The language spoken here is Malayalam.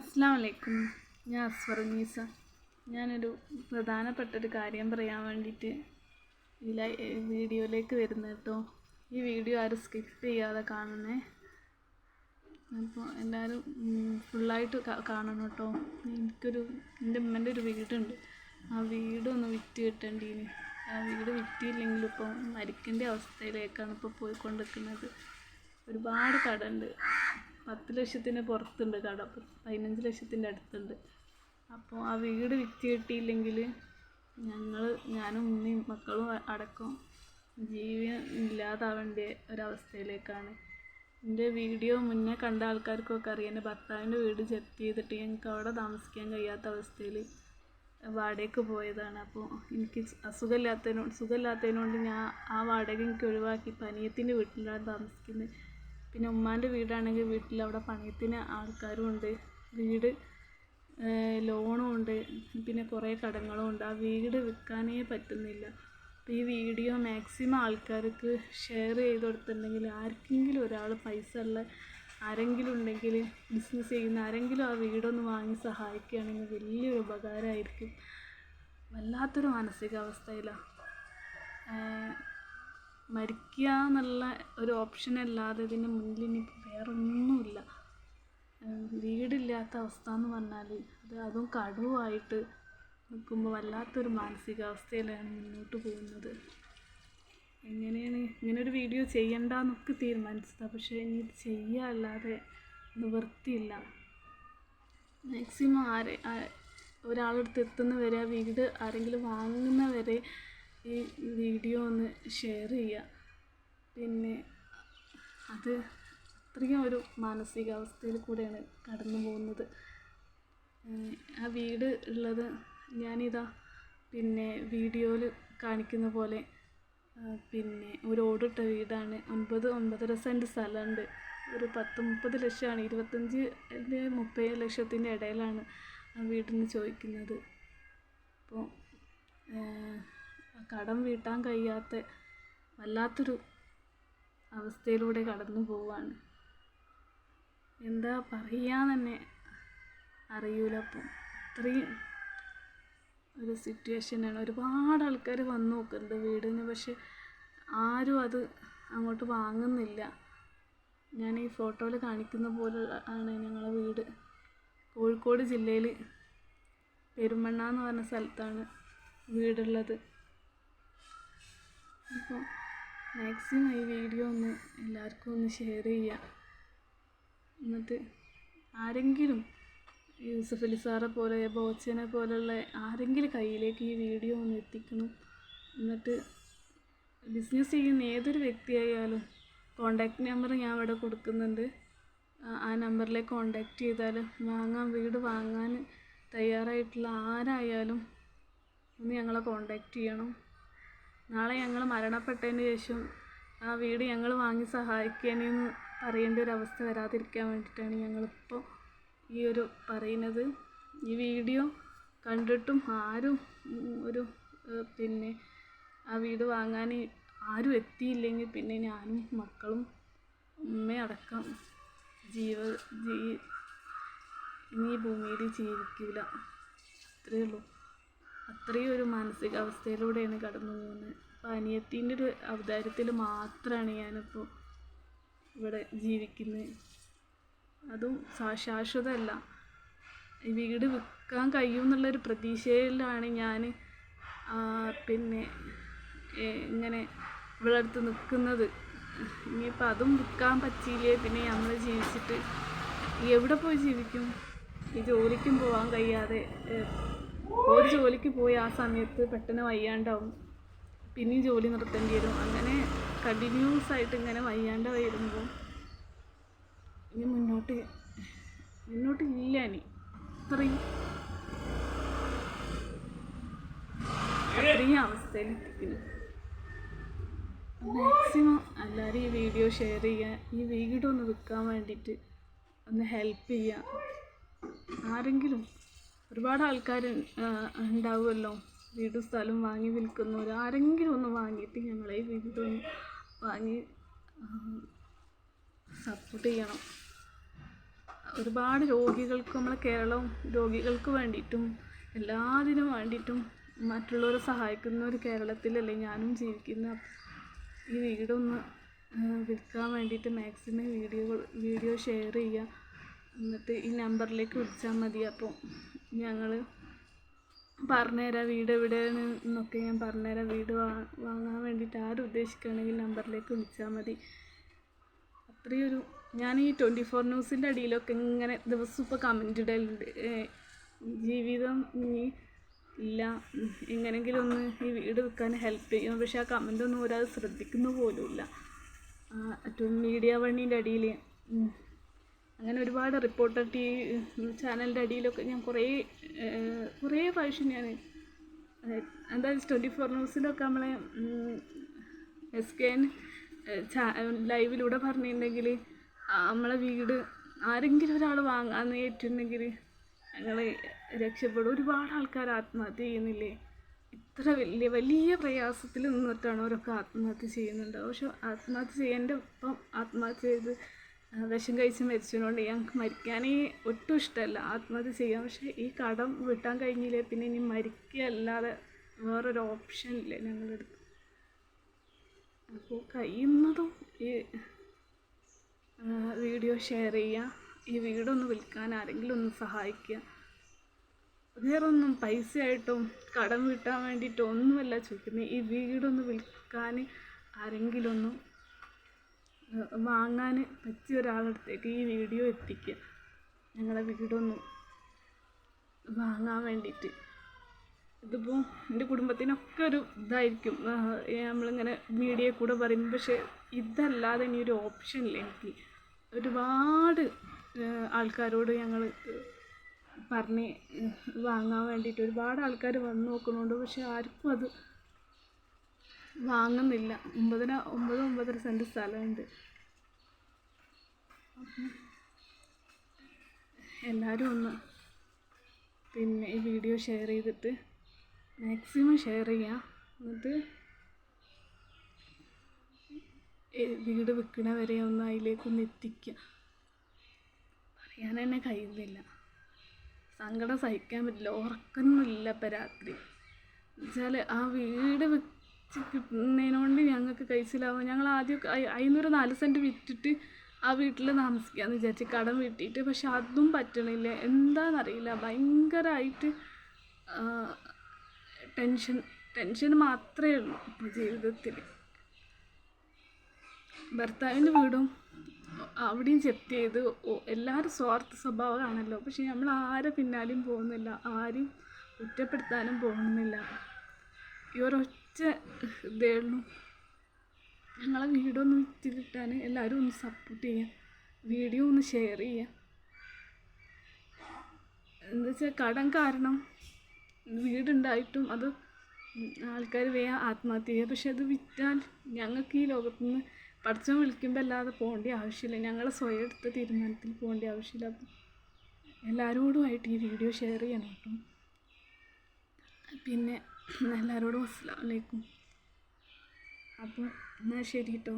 അസ്സാം വലൈക്കും ഞാൻ അസ്വറുന്നീസ ഞാനൊരു പ്രധാനപ്പെട്ട ഒരു കാര്യം പറയാൻ വേണ്ടിയിട്ട് ഇതില വീഡിയോയിലേക്ക് വരുന്നത് കേട്ടോ. ഈ വീഡിയോ ആരും സ്കിപ്പ് ചെയ്യാതെ കാണണേ അപ്പോൾ എല്ലാവരും ഫുള്ളായിട്ട് കാണണം കേട്ടോ. എനിക്കൊരു എന്റെ ഉമ്മന്റെ ഒരു വീടുണ്ട്. ആ വീടൊന്ന് വിറ്റ് കിട്ടേണ്ടീന്. ആ വീട് വിറ്റിയില്ലെങ്കിലും ഇപ്പോൾ മരിക്കേണ്ട അവസ്ഥയിലേക്കാണ് ഇപ്പോൾ പോയിക്കൊണ്ടിരിക്കുന്നത്. ഒരുപാട് കടമുണ്ട് പത്ത് ലക്ഷത്തിന് പുറത്തുണ്ട് കട. പതിനഞ്ച് ലക്ഷത്തിന്റെ അടുത്തുണ്ട്. അപ്പോൾ ആ വീട് വിറ്റ് കിട്ടിയില്ലെങ്കിൽ ഞങ്ങൾ ഞാനും ഉമ്മയും മക്കളും അടക്കം ജീവൻ ഇല്ലാതാവേണ്ട ഒരവസ്ഥയിലേക്കാണ്. എന്റെ വീഡിയോ മുന്നേ കണ്ട ആൾക്കാർക്കൊക്കെ അറിയാം. എന്റെ ഭർത്താവിന്റെ വീട് ജപ്തി ചെയ്തിട്ട് ഞങ്ങൾക്ക് അവിടെ താമസിക്കാൻ കഴിയാത്ത അവസ്ഥയിൽ വാടകയ്ക്ക് പോയതാണ്. അപ്പോൾ എനിക്ക് അസുഖമില്ലാത്തതിനോട് സുഖമില്ലാത്തതിനോണ്ട് ഞാൻ ആ വാടക എനിക്ക് ഒഴിവാക്കി പനിയത്തിന്റെ വീട്ടിലാണ് താമസിക്കുന്നത്. പിന്നെ ഉമ്മാന്റെ വീടാണെങ്കിൽ വീട്ടിൽ അവിടെ പണയത്തിന് ആൾക്കാരും ഉണ്ട് വീട് ലോണും ഉണ്ട് പിന്നെ കുറേ കടങ്ങളും ഉണ്ട് ആ വീട് വിൽക്കാനേ പറ്റുന്നില്ല. അപ്പോൾ ഈ വീഡിയോ മാക്സിമം ആൾക്കാർക്ക് ഷെയർ ചെയ്ത് കൊടുത്തിട്ടുണ്ടെങ്കിൽ ആർക്കെങ്കിലും ഒരാൾ പൈസ ഉള്ള ആരെങ്കിലും ഉണ്ടെങ്കിൽ ബിസിനസ് ചെയ്യുന്ന ആരെങ്കിലും ആ വീടൊന്ന് വാങ്ങി സഹായിക്കുകയാണെങ്കിൽ വലിയൊരു ഉപകാരമായിരിക്കും. വല്ലാത്തൊരു മാനസികാവസ്ഥയിലാണ് മരിക്കുക എന്നുള്ള ഒരു ഓപ്ഷൻ അല്ലാതെ ഇതിന് മുന്നിൽ ഇനി വേറെ ഒന്നുമില്ല വീടില്ലാത്ത അവസ്ഥ എന്ന് പറഞ്ഞാൽ അത് അതും കടുവായിട്ട് നിൽക്കുമ്പോൾ വല്ലാത്തൊരു മാനസികാവസ്ഥയിലാണ് മുന്നോട്ട് പോകുന്നത്. എങ്ങനെയാണ് ഇങ്ങനൊരു വീഡിയോ ചെയ്യണ്ടെന്നൊക്കെ തീരുമാനിച്ചതാണ് പക്ഷേ ഇനി ഇത് ചെയ്യുക അല്ലാതെ നിവൃത്തിയില്ല. മാക്സിമം ആരെ ഒരാളടുത്ത് എത്തുന്ന വരെ ആ വീട് ആരെങ്കിലും വാങ്ങുന്ന വരെ ഈ വീഡിയോ ഒന്ന് ഷെയർ ചെയ്യുക. പിന്നെ അത് അത്രയും ഒരു മാനസികാവസ്ഥയിൽ കൂടെയാണ് കടന്നു പോകുന്നത്. ആ വീട് ഉള്ളത് ഞാനിതാ പിന്നെ വീഡിയോയിൽ കാണിക്കുന്ന പോലെ പിന്നെ ഒരു ഓടിട്ട വീടാണ്. ഒൻപത് ഒൻപതര സെന്റ് സ്ഥലമുണ്ട്. ഒരു പത്ത് മുപ്പത് ലക്ഷമാണ്. ഇരുപത്തഞ്ച് മുപ്പത് ലക്ഷത്തിന്റെ ഇടയിലാണ് ആ വീടിന് ചോദിക്കുന്നത്. അപ്പോൾ കടം വീട്ടാൻ കഴിയാത്ത വല്ലാത്തൊരു അവസ്ഥയിലൂടെ കടന്നു പോവാണ്. എന്താ പറയുക തന്നെ അറിയൂല അപ്പം. അത്രയും ഒരു സിറ്റുവേഷനാണ് ഒരുപാട് ആൾക്കാർ വന്നു നോക്കുന്നുണ്ട് വീടിന് പക്ഷെ ആരും അത് അങ്ങോട്ട് വാങ്ങുന്നില്ല. ഞാൻ ഈ ഫോട്ടോയിൽ കാണിക്കുന്ന പോലെ ആണ് ഞങ്ങളെ വീട്. കോഴിക്കോട് ജില്ലയിൽ പെരുമണ്ണ എന്ന് പറഞ്ഞ സ്ഥലത്താണ് വീടുള്ളത്. അപ്പോൾ മാക്സിമം ഈ വീഡിയോ ഒന്ന് എല്ലാവർക്കും ഒന്ന് ഷെയർ ചെയ്യുക എന്നിട്ട് ആരെങ്കിലും യൂസഫ് അലി സാറെ പോലെ ബോച്ചനെ പോലുള്ള ആരെങ്കിലും കയ്യിലേക്ക് ഈ വീഡിയോ ഒന്ന് എത്തിക്കണം. എന്നിട്ട് ബിസിനസ് ചെയ്യുന്ന ഏതൊരു വ്യക്തിയായാലും കോണ്ടാക്ട് നമ്പർ ഞാൻ ഇവിടെ കൊടുക്കുന്നുണ്ട്. ആ നമ്പറിലേക്ക് കോണ്ടാക്ട് ചെയ്താൽ വാങ്ങാൻ വീട് വാങ്ങാൻ തയ്യാറായിട്ടുള്ള ആരായാലും ഒന്ന് ഞങ്ങളെ കോണ്ടാക്ട് ചെയ്യണം. നാളെ ഞങ്ങൾ മരണപ്പെട്ടതിന് ശേഷം ആ വീട് ഞങ്ങൾ വാങ്ങി സഹായിക്കാനെന്ന് പറയേണ്ട ഒരു അവസ്ഥ വരാതിരിക്കാൻ വേണ്ടിയിട്ടാണ് ഞങ്ങളിപ്പോൾ ഈ ഒരു പറയുന്നത്. ഈ വീഡിയോ കണ്ടിട്ടും ആരും ഒരു പിന്നെ ആ വീട് വാങ്ങാൻ ആരും എത്തിയില്ലെങ്കിൽ പിന്നെ ഞാനും മക്കളും ഉമ്മയടക്കം ജീവ ജീ ഇനി ഈ ഭൂമിയിൽ ജീവിക്കില്ല അത്രയേ ഉള്ളൂ. അത്രയും ഒരു മാനസികാവസ്ഥയിലൂടെയാണ് കടന്നു പോകുന്നത്. അപ്പോൾ അനിയത്തിന്റെ ഒരു അവതാരത്തിൽ മാത്രമാണ് ഞാനിപ്പോൾ ഇവിടെ ജീവിക്കുന്നത്. അതും ശാശ്വതമല്ല. ഈ വീട് വിൽക്കാൻ കഴിയും എന്നുള്ളൊരു പ്രതീക്ഷയിലാണ് ഞാൻ പിന്നെ ഇങ്ങനെ ഇവിടെ അടുത്ത് നിൽക്കുന്നത്. ഇനിയിപ്പോൾ അതും വിൽക്കാൻ പറ്റിയില്ലേ? പിന്നെ നമ്മൾ ജീവിച്ചിട്ട് എവിടെ പോയി ജീവിക്കും? ഈ ജോലിക്കും പോകാൻ കഴിയാതെ ഒരു ജോലിക്ക് പോയി ആ സമയത്ത് പെട്ടെന്ന് വയ്യാണ്ടാവും. പിന്നെയും ജോലി നിർത്തേണ്ടി വരും. അങ്ങനെ കണ്ടിന്യൂസ് ആയിട്ട് ഇങ്ങനെ വയ്യാണ്ട വരുമ്പോൾ ഇനി മുന്നോട്ട് മുന്നോട്ട് ഇല്ല ഇനി. അത്രയും. അത്രയും അവസ്ഥയിൽ എത്തിക്കുന്നു മാക്സിമം എല്ലാവരും ഈ വീഡിയോ ഷെയർ ചെയ്യുക ഈ വീഡിയോ ഒന്ന് വിൽക്കാൻ വേണ്ടിയിട്ട് ഒന്ന് ഹെൽപ്പ് ചെയ്യുക. ആരെങ്കിലും ഒരുപാട് ആൾക്കാർ ഉണ്ടാവുമല്ലോ. വീടും സ്ഥലം വാങ്ങി വിൽക്കുന്നവർ ആരെങ്കിലും ഒന്ന് വാങ്ങിയിട്ട് ഞങ്ങളെ വീട് വാങ്ങി സപ്പോർട്ട് ചെയ്യണം. ഒരുപാട് രോഗികൾക്ക് നമ്മളെ കേരളം രോഗികൾക്ക് വേണ്ടിയിട്ടും എല്ലാത്തിനും വേണ്ടിയിട്ടും മറ്റുള്ളവരെ സഹായിക്കുന്ന ഒരു കേരളത്തിലല്ലേ ഞാനും ജീവിക്കുന്ന. ഈ വീടൊന്ന് വിൽക്കാൻ വേണ്ടിയിട്ട് മാക്സിമം വീഡിയോ വീഡിയോ ഷെയർ ചെയ്യുക. എന്നിട്ട് ഈ നമ്പറിലേക്ക് വിളിച്ചാൽ മതി. അപ്പോൾ ഞങ്ങൾ പറഞ്ഞുതരാം വീട് എവിടെയാണ് എന്നൊക്കെ ഞാൻ പറഞ്ഞുതരാം. വീട് വാങ്ങാൻ വേണ്ടിയിട്ട് ആരും ഉദ്ദേശിക്കുകയാണെങ്കിൽ നമ്പറിലേക്ക് വിളിച്ചാൽ മതി. അത്രയൊരു ഞാൻ ഈ ട്വന്റി ഫോർ ന്യൂസിന്റെ അടിയിലൊക്കെ ഇങ്ങനെ ദിവസം ഇപ്പോൾ കമന്റ് ഇടലുണ്ട്. ജീവിതം ഇനി ഇല്ല. എങ്ങനെങ്കിലും ഒന്ന് ഈ വീട് വിൽക്കാൻ ഹെൽപ്പ് ചെയ്യും. പക്ഷെ ആ കമന്റ് ഒന്നും ഒരാൾ ശ്രദ്ധിക്കുന്ന പോലുമില്ല. മീഡിയ വണ്ണീന്റെ അടിയിൽ അങ്ങനെ ഒരുപാട് റിപ്പോർട്ടർ ടി ചാനലിന്റെ അടിയിലൊക്കെ ഞാൻ കുറേ കുറേ പ്രാവശ്യം ഞാൻ എന്താ ട്വന്റി ഫോർ ന്യൂസിലൊക്കെ നമ്മളെ എസ് കെ എൻ ലൈവിലൂടെ പറഞ്ഞിട്ടുണ്ടെങ്കിൽ നമ്മളെ വീട് ആരെങ്കിലും ഒരാൾ വാങ്ങാന്ന് ഏറ്റിട്ടുണ്ടെങ്കിൽ ഞങ്ങൾ രക്ഷപ്പെടും. ഒരുപാട് ആൾക്കാർ ആത്മഹത്യ ചെയ്യുന്നില്ലേ? ഇത്ര വലിയ വലിയ പ്രയാസത്തിൽ നിന്നിട്ടാണ് അവരൊക്കെ ആത്മഹത്യ ചെയ്യുന്നുണ്ട് പക്ഷെ ആത്മഹത്യ ചെയ്യേണ്ട ഒപ്പം ആത്മഹത്യ ചെയ്ത് വിഷം കഴിച്ച് മരിച്ചതുകൊണ്ട് ഞങ്ങൾക്ക് മരിക്കാനേ ഒട്ടും ഇഷ്ടമല്ല. ആത്മഹത്യ ചെയ്യാം. പക്ഷേ ഈ കടം വീട്ടാൻ കഴിഞ്ഞില്ലേ പിന്നെ ഇനി മരിക്കുക അല്ലാതെ വേറൊരു ഓപ്ഷൻ ഇല്ല ഞങ്ങളെടുത്ത്? അപ്പോൾ കഴിയുന്നതും ഈ വീഡിയോ ഷെയർ ചെയ്യുക. ഈ വീടൊന്ന് വിൽക്കാൻ ആരെങ്കിലും ഒന്ന് സഹായിക്കുക. വേറൊന്നും പൈസയായിട്ടും കടം വീട്ടാൻ വേണ്ടിയിട്ടോ ഒന്നുമല്ല ചോദിക്കുന്നത്. ഈ വീടൊന്ന് വിൽക്കാൻ ആരെങ്കിലും ഒന്ന് വാങ്ങാൻ പറ്റിയ ഒരാളടുത്തേക്ക് ഈ വീഡിയോ എത്തിക്കുക. ഞങ്ങളെ വീടൊന്ന് വാങ്ങാൻ വേണ്ടിയിട്ട്. ഇതിപ്പോൾ എന്റെ കുടുംബത്തിനൊക്കെ ഒരു ഇതായിരിക്കും. നമ്മളിങ്ങനെ മീഡിയയിൽ കൂടെ പറയും. പക്ഷേ ഇതല്ലാതെ ഇനി ഒരു ഓപ്ഷൻ ഇല്ല എനിക്ക്. ഒരുപാട് ആൾക്കാരോട് ഞങ്ങൾ പറഞ്ഞ് വാങ്ങാൻ വേണ്ടിയിട്ട് ഒരുപാട് ആൾക്കാർ വന്ന് നോക്കുന്നുണ്ട് പക്ഷെ ആർക്കും അത് വാങ്ങുന്നില്ല. ഒമ്പതിന ഒമ്പത് ഒമ്പതര സെന്റ് സ്ഥലമുണ്ട്. എല്ലാവരും ഒന്ന് പിന്നെ ഈ വീഡിയോ ഷെയർ ചെയ്തിട്ട് മാക്സിമം ഷെയർ ചെയ്യുക എന്നിട്ട് വീട് വിൽക്കണ വരെ ഒന്ന് അതിലേക്കൊന്ന് എത്തിക്കുക പറയാൻ തന്നെ കഴിയുന്നില്ല. സങ്കടം സഹിക്കാൻ പറ്റില്ല. ഉറക്കൊന്നുമില്ല ഇപ്പം രാത്രി. എന്നുവെച്ചാൽ ആ വീട് കിട്ടുന്നതിനോണ്ട് ഞങ്ങൾക്ക് കഴിച്ചിലാവും ഞങ്ങൾ ആദ്യം അതിനൊരു നാല് സെന്റ് വിറ്റിട്ട് ആ വീട്ടിൽ താമസിക്കാമെന്ന് വിചാരിച്ച് കടം വീട്ടിയിട്ട്. പക്ഷെ അതും പറ്റണില്ല. എന്താണെന്നറിയില്ല ഭയങ്കരമായിട്ട് ടെൻഷൻ ടെൻഷൻ മാത്രമേ ഉള്ളൂ ഇപ്പോൾ ജീവിതത്തിൽ ഭർത്താവിന്റെ വീടും അവിടെയും ജപ്തി ചെയ്ത് എല്ലാവരും സ്വാർത്ഥ സ്വഭാവമാണല്ലോ. പക്ഷെ നമ്മൾ ആരെ പിന്നാലെയും പോകുന്നില്ല. ആരും കുറ്റപ്പെടുത്താനും പോകുന്നില്ല. ഈ ഒരൊറ്റ ഇതേ ഉള്ളൂ. ഞങ്ങളെ വിറ്റ് കിട്ടാൻ എല്ലാവരും ഒന്ന് സപ്പോർട്ട് ചെയ്യുക. വീഡിയോ ഒന്ന് ഷെയർ ചെയ്യുക. എന്താ വെച്ചാൽ കടം കാരണം വീടുണ്ടായിട്ടും അത് ആൾക്കാർ വേഗം ആത്മഹത്യ ചെയ്യുക. പക്ഷെ അത് വിറ്റാൽ ഞങ്ങൾക്ക് ഈ ലോകത്തു നിന്ന് പഠിച്ചവൻ വിളിക്കുമ്പോൾ അല്ലാതെ പോകേണ്ട ആവശ്യമില്ല. ഞങ്ങൾ സ്വയം എടുത്ത തീരുമാനത്തിൽ പോകേണ്ട ആവശ്യമില്ല. എല്ലാവരോടുമായിട്ട് ഈ വീഡിയോ ഷെയർ ചെയ്യണം കേട്ടോ. പിന്നെ എല്ലാവരോടും അസ്സലാമു അലൈക്കും. അപ്പോൾ എന്നാൽ ശരി കേട്ടോ